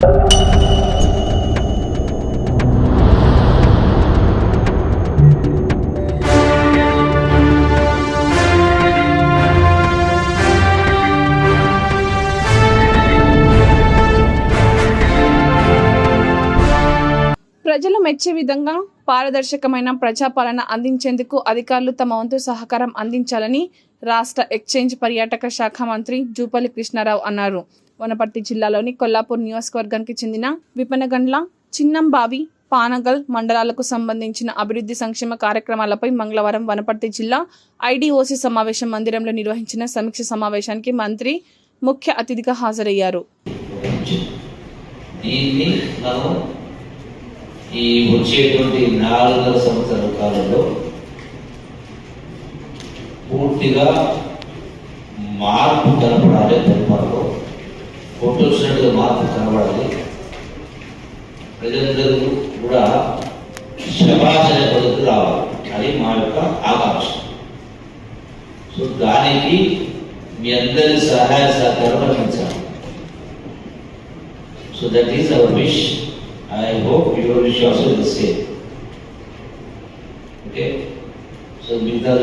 ప్రజలు మెచ్చే విధంగా పారదర్శకమైన ప్రజాపాలన అందించేందుకు అధికారులు తమ వంతు సహకారం అందించాలని రాష్ట్ర ఎక్స్చేంజ్ పర్యాటక శాఖ మంత్రి జూపల్లి కృష్ణారావు అన్నారు. వనపర్తి జిల్లాలోని కొల్లాపూర్ నియోజకవర్గానికి చెందిన విపనగండ్ల చిన్నంబావి పానగల్ మండలాలకు సంబంధించిన అభివృద్ధి సంక్షేమ కార్యక్రమాలపై మంగళవారం వనపర్తి జిల్లా ఐడిఓసి సమావేశం మందిరంలో నిర్వహించిన సమీక్ష సమావేశానికి మంత్రి ముఖ్య అతిథిగా హాజరయ్యారు. ఈ వచ్చేటువంటి నాలుగవ సంవత్సరాల కాలంలో పూర్తిగా మార్పు కనపడాలి పరిపాలనలో కొట్టొచ్చినట్టుగా మార్పు కనబడాలి ప్రజలందరూ కూడా శభాషణ పద్ధతి రావాలి అది మా యొక్క ఆకాంక్ష సో దానికి మీ అందరి సహాయ సహకారం అందించాలి So that is our wish. I hope your wish also is the same. Okay? So with that,